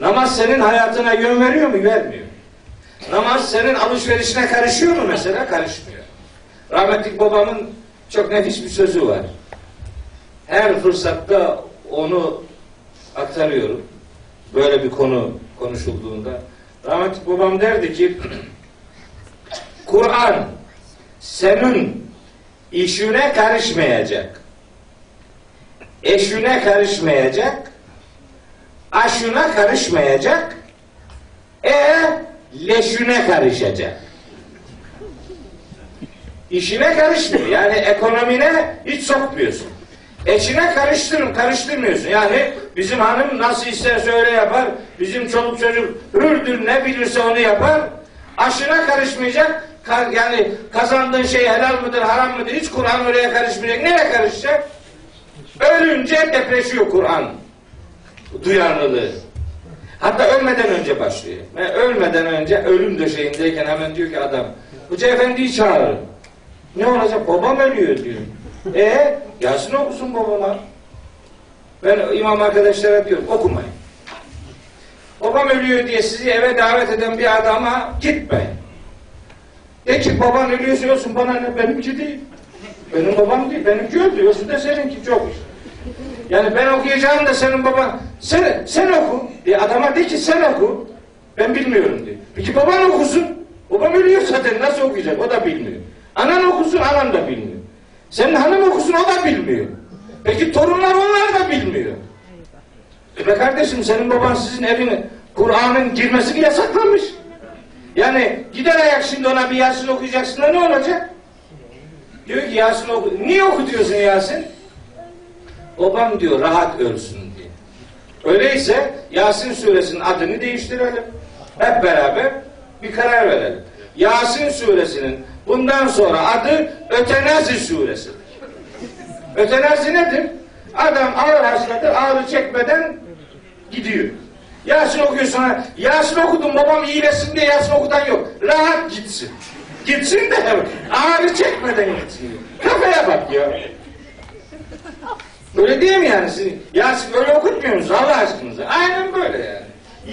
Namaz senin hayatına yön veriyor mu? Vermiyor. Namaz senin alışverişine karışıyor mu mesela? Karışmıyor. Rahmetlik babamın çok nefis bir sözü var. Her fırsatta onu aktarıyorum. Böyle bir konu konuşulduğunda. Rahmetlik babam derdi ki Kur'an senin işine karışmayacak. Eşine karışmayacak. Aşına karışmayacak. E leşüne karışacak. İşine karışmıyor. Yani ekonomine hiç sokmuyorsun. Eşine karıştırın, karıştırmıyorsun. Yani bizim hanım nasıl isterse öyle yapar. Bizim çoluk çocuk hürdür ne bilirse onu yapar. Aşına karışmayacak. Ka- yani kazandığın şey helal mıdır, haram mıdır? Hiç Kur'an oraya karışmayacak. Nereye karışacak? Ölünce depreşiyor Kur'an. Duyarlılığı. Hatta ölmeden önce başlıyor. Ve ölmeden önce ölüm döşeğindeyken hemen diyor ki adam Hoca efendiyi çağırın. Ne olacak? Babam ölüyor diyor. E Yasin okusun babama. Ben imam arkadaşlara diyorum okumayın. Babam ölüyor diye sizi eve davet eden bir adama gitmeyin. De ki baban ölüyorsa olsun bana ne benimki değil. Benim babam değil. Benimki öldü. Olsun da seninki çok. Yani ben okuyacağım da senin baban sen, sen oku. E adama de ki sen oku. Ben bilmiyorum diye. Peki baban okusun. Babam ölüyor zaten nasıl okuyacak o da bilmiyor. Anan okusun anan da bilmiyor. Senin hanım okusun o da bilmiyor. Peki torunlar onlar da bilmiyor. E be kardeşim senin baban sizin evine Kur'an'ın girmesini yasaklamış. Yani gider ayak şimdi ona bir Yasin okuyacaksın da ne olacak? Diyor ki Yasin oku. Niye okutuyorsun Yasin? Babam diyor rahat ölsün. Öyleyse Yasin suresinin adını değiştirelim. Hep beraber bir karar verelim. Yasin suresinin bundan sonra adı Ötenazi suresidir. Ötenazi nedir? Adam ağır hastadır, ağrı çekmeden gidiyor. Yasin okuyor sonra, Yasin okudum babam iyileşsin diye Yasin okutan yok. Rahat gitsin. Gitsin de ağrı çekmeden gitsin. Kafaya bak ya. Öyle değil mi yani? Siz, Yasin öyle okutmuyor musunuz Allah aşkınıza? Aynen böyle yani.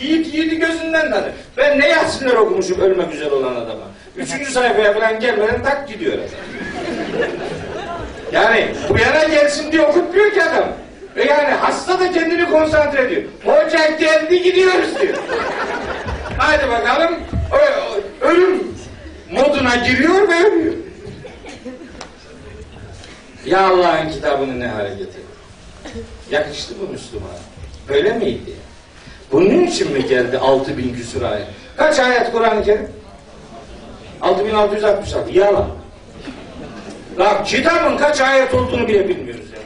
Yiğit yiğidi gözünden tanır. Ben ne Yasinler okumuşum ölmek üzere olan adama. Üçüncü sayfaya falan gelmeden tak gidiyor adam. Yani bu yana gelsin diye okutmuyor ki adam. Ve yani hasta da kendini konsantre ediyor. Hoca geldi gidiyoruz diyor. Hadi bakalım ö- ö- ölüm moduna giriyor ve ölüyor. Ya Allah'ın kitabını ne hale getirdi. Yakıştı mı Müslümana? Böyle miydi? Bunun için mi geldi 6000 küsur ayet? Kaç ayet Kur'an-ı Kerim? 6666. Yalan. La kitabın kaç ayet olduğunu bile bilmiyoruz ya.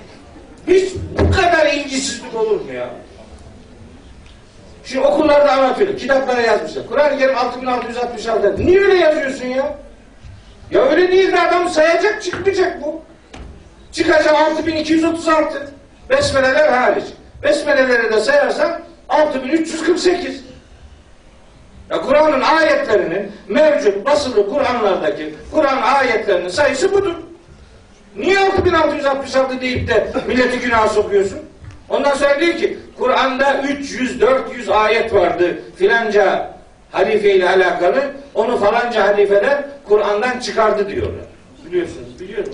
Hiç bu kadar ilgisizlik olur mu ya? Şimdi okullarda anlatıyor. Kitaplara yazmışlar. Kur'an-ı Kerim 6666. Niye öyle yazıyorsun ya? Ya öyle değil de adam sayacak çıkmayacak bu. Çıkacak 6236. Besmeleler hariç. Besmeleleri de sayarsan 6348. Ya Kur'an'ın ayetlerinin mevcut basılı Kur'anlardaki Kur'an ayetlerinin sayısı budur. Niye 6666 deyip de milleti günah sokuyorsun? Ondan sonra diyor ki Kur'an'da 300-400 ayet vardı filanca halife ile alakalı onu falanca halifeler Kur'an'dan çıkardı diyorlar. Biliyorsunuz biliyorum.